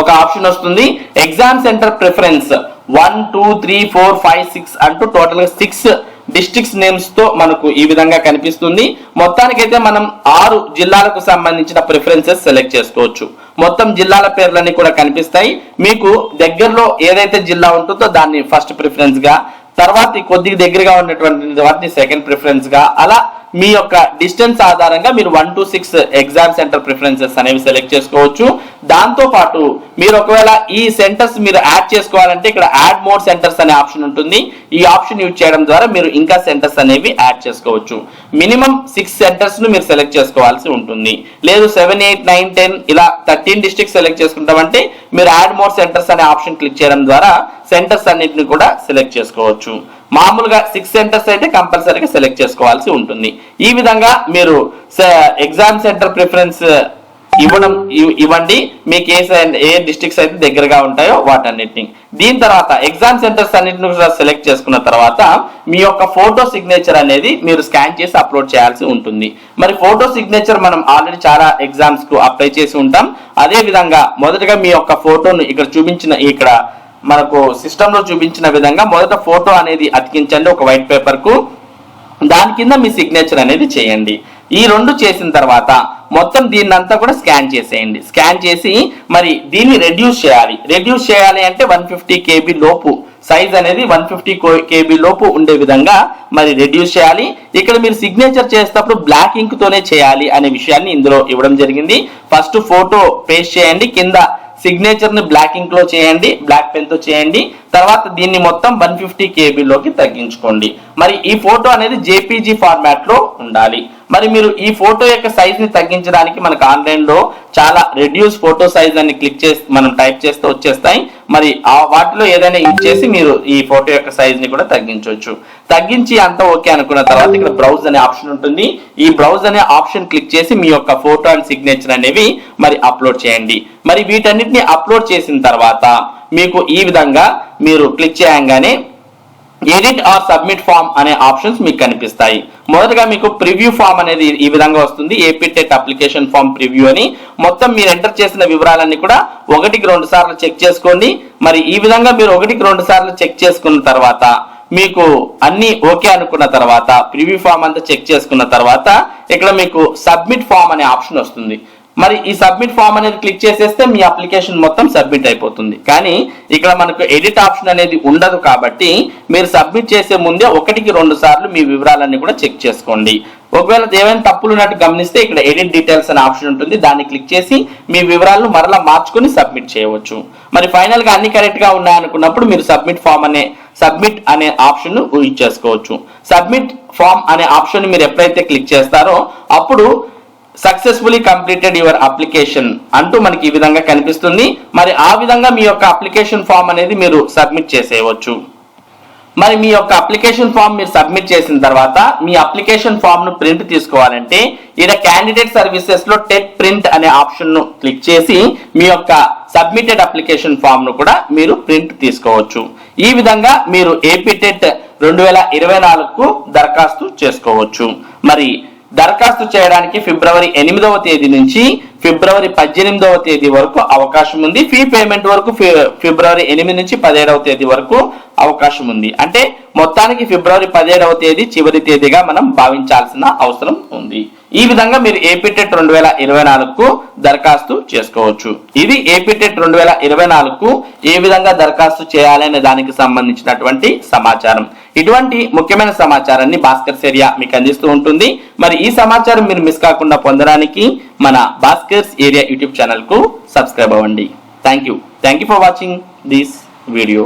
ఒక ఆప్షన్ వస్తుంది. Exam center preference one two three four five six అంటూ టోటల్గా సిక్స్ డిస్ట్రిక్ట్స్ నేమ్స్తో మనకు ఈ విధంగా కనిపిస్తుంది. మొత్తానికైతే మనం ఆరు జిల్లాలకు సంబంధించిన ప్రిఫరెన్సెస్ సెలెక్ట్ చేసుకోవచ్చు. మొత్తం జిల్లాల పేర్లన్నీ కూడా కనిపిస్తాయి. మీకు దగ్గరలో ఏదైతే జిల్లా ఉంటుందో దాన్ని ఫస్ట్ ప్రిఫరెన్స్గా తర్వాత కొద్దిగా దగ్గరగా ఉన్నటువంటి వాటిని సెకండ్ ప్రిఫరెన్స్గా అలా మీ యొక్క డిస్టెన్స్ ఆధారంగా మీరు one to six exam center preferences అనేవి సెలెక్ట్ చేసుకోవచ్చు. దాంతో పాటు మీరు ఒకవేళ ఈ సెంటర్స్ మీరు యాడ్ చేసుకోవాలంటే ఇక్కడ యాడ్ మోర్ సెంటర్స్ అనే ఆప్షన్ ఉంటుంది. ఈ ఆప్షన్ యూజ్ చేయడం ద్వారా మీరు ఇంకా సెంటర్స్ అనేవి యాడ్ చేసుకోవచ్చు. మినిమం సిక్స్ సెంటర్స్ను మీరు సెలెక్ట్ చేసుకోవాల్సి ఉంటుంది. లేదు సెవెన్ ఎయిట్ నైన్ టెన్ ఇలా థర్టీన్ డిస్ట్రిక్ట్ సెలెక్ట్ చేసుకుంటామంటే మీరు యాడ్ మోర్ సెంటర్స్ అనే ఆప్షన్ క్లిక్ చేయడం ద్వారా సెంటర్స్ అన్నిటిని కూడా సెలెక్ట్ చేసుకోవచ్చు. మామూలుగా సిక్స్ సెంటర్స్ అయితే కంపల్సరీగా సెలెక్ట్ చేసుకోవాల్సి ఉంటుంది. ఈ విధంగా మీరు ఎగ్జామ్ సెంటర్ ప్రిఫరెన్స్ ఇవ్వడం ఇవ్వండి. మీకు ఏ ఏ డిస్ట్రిక్ట్స్ అయితే దగ్గరగా ఉంటాయో వాటన్నిటిని. దీని తర్వాత ఎగ్జామ్ సెంటర్స్ అన్నిటిని కూడా సెలెక్ట్ చేసుకున్న తర్వాత మీ యొక్క ఫోటో సిగ్నేచర్ అనేది మీరు స్కాన్ చేసి అప్లోడ్ చేయాల్సి ఉంటుంది. మరి ఫోటో సిగ్నేచర్ మనం ఆల్రెడీ చాలా ఎగ్జామ్స్కు అప్లై చేసి ఉంటాం. అదే విధంగా మొదటగా మీ యొక్క ఫోటోను ఇక్కడ చూపించిన ఇక్కడ మనకు సిస్టమ్లో చూపించిన విధంగా మొదట ఫోటో అనేది అతికించండి ఒక వైట్ పేపర్కు. దాని కింద మీ సిగ్నేచర్ అనేది చేయండి. ఈ రెండు చేసిన తర్వాత మొత్తం దీన్నంతా కూడా స్కాన్ చేసేయండి. స్కాన్ చేసి మరి దీన్ని రెడ్యూస్ చేయాలి. రెడ్యూస్ చేయాలి అంటే వన్ ఫిఫ్టీ కేబీ లోపు సైజ్ అనేది వన్ ఫిఫ్టీ కేబీ లోపు ఉండే విధంగా మరి రెడ్యూస్ చేయాలి. ఇక్కడ మీరు సిగ్నేచర్ చేసేటప్పుడు బ్లాక్ ఇంక్ తోనే చేయాలి అనే విషయాన్ని ఇందులో ఇవ్వడం జరిగింది. ఫస్ట్ ఫోటో పేస్ట్ చేయండి. కింద సిగ్నేచర్ని బ్లాక్ ఇంక్లో చేయండి బ్లాక్ పెన్తో చేయండి. తర్వాత దీన్ని మొత్తం వన్ ఫిఫ్టీ కేబీలోకి తగ్గించుకోండి. మరి ఈ ఫోటో అనేది జేపీజీ ఫార్మాట్లో ఉండాలి. మరి మీరు ఈ ఫోటో యొక్క సైజ్ని తగ్గించడానికి మనకు ఆన్లైన్లో చాలా రెడ్యూస్ ఫోటో సైజ్ అని క్లిక్ చేసి మనం టైప్ చేస్తే వచ్చేస్తాయి. మరి ఆ వాటిలో ఏదైనా యూజ్ చేసి మీరు ఈ ఫోటో యొక్క సైజ్ని కూడా తగ్గించవచ్చు. తగ్గించి అంతా ఓకే అనుకున్న తర్వాత ఇక్కడ బ్రౌజ్ అనే ఆప్షన్ ఉంటుంది. ఈ బ్రౌజ్ అనే ఆప్షన్ క్లిక్ చేసి మీ యొక్క ఫోటో అండ్ సిగ్నేచర్ అనేవి మరి అప్లోడ్ చేయండి. మరి వీటన్నిటిని అప్లోడ్ చేసిన తర్వాత మీకు ఈ విధంగా మీరు క్లిక్ చేయంగానే ఎడిట్ ఆర్ సబ్మిట్ ఫామ్ అనే ఆప్షన్స్ మీకు కనిపిస్తాయి. మొదటగా మీకు ప్రివ్యూ ఫామ్ అనేది ఈ విధంగా వస్తుంది. AP TET application form preview అని. మొత్తం మీరు ఎంటర్ చేసిన వివరాలన్నీ కూడా ఒకటికి రెండు సార్లు చెక్ చేసుకోండి. మరి ఈ విధంగా మీరు ఒకటికి రెండు సార్లు చెక్ చేసుకున్న తర్వాత మీకు అన్ని ఓకే అనుకున్న తర్వాత ప్రివ్యూ ఫామ్ అంతా చెక్ చేసుకున్న తర్వాత ఇక్కడ మీకు సబ్మిట్ ఫామ్ అనే ఆప్షన్ వస్తుంది. మరి ఈ సబ్మిట్ ఫామ్ అనేది క్లిక్ చేసేస్తే మీ అప్లికేషన్ మొత్తం సబ్మిట్ అయిపోతుంది. కానీ ఇక్కడ మనకు ఎడిట్ ఆప్షన్ అనేది ఉండదు కాబట్టి మీరు సబ్మిట్ చేసే ముందే ఒకటికి రెండు సార్లు మీ వివరాలన్నీ కూడా చెక్ చేసుకోండి. ఒకవేళ ఏమైనా తప్పులు ఉన్నట్టు గమనిస్తే ఇక్కడ ఎడిట్ డీటెయిల్స్ అనే ఆప్షన్ ఉంటుంది. దాన్ని క్లిక్ చేసి మీ వివరాలను మరలా మార్చుకొని సబ్మిట్ చేయవచ్చు. మరి ఫైనల్గా అన్ని కరెక్ట్గా ఉన్నాయనుకున్నప్పుడు మీరు సబ్మిట్ ఫామ్ అనే సబ్మిట్ అనే ఆప్షన్ యూజ్ చేసుకోవచ్చు సబ్మిట్ ఫామ్ అనే ఆప్షన్ మీరు ఎప్పుడైతే క్లిక్ చేస్తారో అప్పుడు సక్సెస్ఫుల్లీ కంప్లీటెడ్ యువర్ అప్లికేషన్ అంటూ మనకి ఈ విధంగా కనిపిస్తుంది. మరి ఆ విధంగా మీ యొక్క అప్లికేషన్ ఫామ్ అనేది మీరు సబ్మిట్ చేసేయవచ్చు. మరి మీ యొక్క అప్లికేషన్ ఫామ్ మీరు సబ్మిట్ చేసిన తర్వాత మీ అప్లికేషన్ ఫామ్ను ప్రింట్ తీసుకోవాలంటే ఈడ క్యాండిడేట్ సర్వీసెస్లో టెట్ ప్రింట్ అనే ఆప్షన్ను క్లిక్ చేసి మీ యొక్క సబ్మిటెడ్ అప్లికేషన్ ఫామ్ను కూడా మీరు ప్రింట్ తీసుకోవచ్చు. ఈ విధంగా మీరు ఏపీ టెట్ రెండు వేల ఇరవై నాలుగుకు దరఖాస్తు చేసుకోవచ్చు. మరి దరఖాస్తు చేయడానికి ఫిబ్రవరి ఎనిమిదవ తేదీ నుంచి ఫిబ్రవరి పద్దెనిమిదవ తేదీ వరకు అవకాశం ఉంది. ఫీ పేమెంట్ వరకు ఫి- ఫిబ్రవరి ఎనిమిది నుంచి పదిహేడవ తేదీ వరకు అవకాశం ఉంది. అంటే మొత్తానికి ఫిబ్రవరి పదిహేడవ తేదీ చివరి తేదీగా మనం భావించాల్సిన అవసరం ఉంది. ఈ విధంగా మీరు ఏపీటెట్ రెండు వేల ఇరవై నాలుగుకు దరఖాస్తు చేసుకోవచ్చు. ఇది ఏపీటెట్ రెండు వేల ఇరవై నాలుగుకు ఏ విధంగా దరఖాస్తు చేయాలనే దానికి సంబంధించినటువంటి సమాచారం. ఇటువంటి ముఖ్యమైన సమాచారాన్ని భాస్కర్ ఏరియా మీకు అందిస్తూ ఉంటుంది. మరి ఈ సమాచారం మీరు మిస్ కాకుండా పొందడానికి మన భాస్కర్స్ ఏరియా యూట్యూబ్ ఛానల్కు సబ్స్క్రైబ్ అవ్వండి. Thank you thank you for watching this video